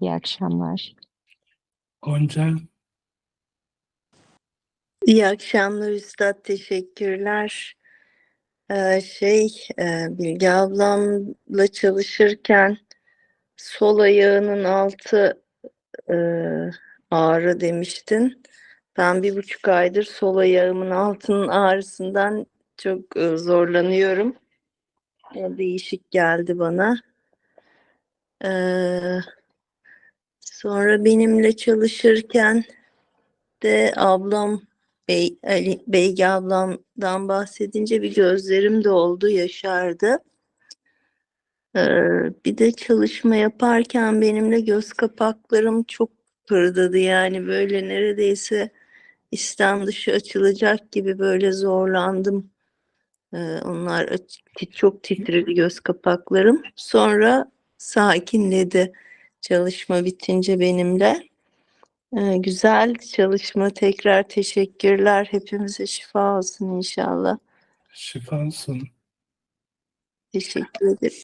İyi akşamlar. Gonca, İyi akşamlar Üstad, teşekkürler. Ee, şey, e, Bilge ablamla çalışırken sol ayağının altı e, ağrı demiştin. Ben bir buçuk aydır sol ayağımın altının ağrısından çok e, zorlanıyorum. O değişik geldi bana. Ee, sonra benimle çalışırken de ablam Bey, Ali, Beygi ablamdan bahsedince bir gözlerim de oldu, yaşardı. Ee, bir de çalışma yaparken benimle göz kapaklarım çok pırdadı yani böyle neredeyse İslam dışı açılacak gibi böyle zorlandım. Ee, onlar çok titredi göz kapaklarım. Sonra sakinledi çalışma bitince benimle. Ee, güzel çalışma. Tekrar teşekkürler. Hepimize şifa olsun inşallah. şifansın. Teşekkür ederim.